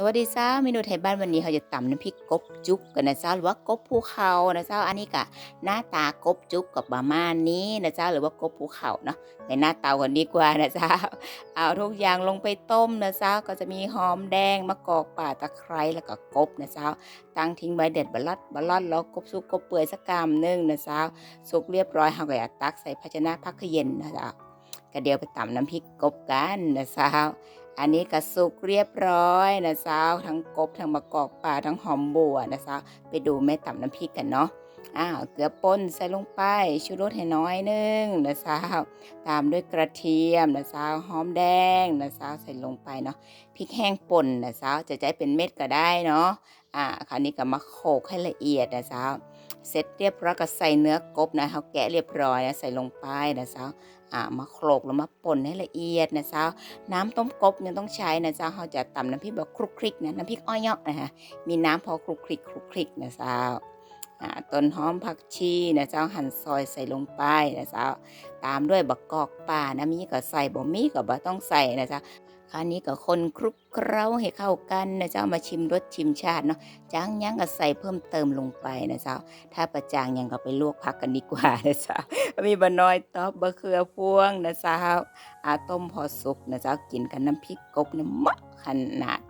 สวัสดีเจ้าเมนูไทยบ้านวันนี้เราจะตำน้ำพริกกบจุกกันนะเจ้าหรือว่ากบภูเขานะเจ้าอันนี้กะหน้าตากบจุกกับประมาณนี้นะเจ้าหรือว่ากบภูเขาเนาะในหน้าเตากันดีกว่านะเจ้าเอาทุกอย่างลงไปต้มนะเจ้าก็จะมีหอมแดงมะกอกป่าตะไคร้แล้วก็กบนะเจ้าตั้งทิ้งไว้เด็ดบะลัดบะลัดแล้วกบสุกกบเปื่อยสักกามนึงนะเจ้าสุกเรียบร้อยเราก็จะตักใส่ภาชนะพักเย็นนะเจ้าก็เดี๋ยวไปตำน้ำพริกกบกันนะเจ้า อันนี้ก็สุกเรียบร้อยนะสาวทั้งกบทั้งมะกอกป่าทั้งหอมบัวนะสาวไปดูแม่ตำน้ำพริกกันเนาะอ้าวเกลือป่นใส่ลงไปชูรสให้น้อยนึงนะสาวตามด้วยกระเทียมนะสาวหอมแดงนะสาวใส่ลงไปเนาะพริกแห้งป่นนะสาวจะใจเป็นเม็ดก็ได้เนาะอ่าคราวนี้ก็มาโขกให้ละเอียดนะสาว เสร็จเรียบร้อยก็ใส่เนื้อกบนะเขาแกะเรียบร้อยนะใส่ลงไปนะสาวอ่ามาโขลกแล้วมาป่นให้ละเอียดนะสาวน้ำต้มกบยังต้องใช้นะเจ้าเขาจะตำน้ำพริกแบบคลุกคลิกนะน้ำพริกอ้อยเนาะนะคะมีน้ำพอคลุกคลิกคลุกคลิกนะเจ้าอ่า ต้นหอมผักชีนะเจ้าหั่นซอยใส่ลงไปนะเจ้าตามด้วยบักกอกป่านะมีก็ใส่บ่มีก็บ่ต้องใส่นะเจ้าคราวนี้ก็คนคลุกเคล้าให้เข้ากันนะเจ้ามาชิมรสชิมชาติเนาะจางยังก็ใส่เพิ่มเติมลงไปนะเจ้าถ้าประจางยังก็ไปลวกผักกันดีกว่านะเจ้ามีบะน้อยตอบบะเขือพวงนะเจ้าอาต้มพอสุกนะเจ้ากินกับน้ำพริกกบเนี่ยมะขนาด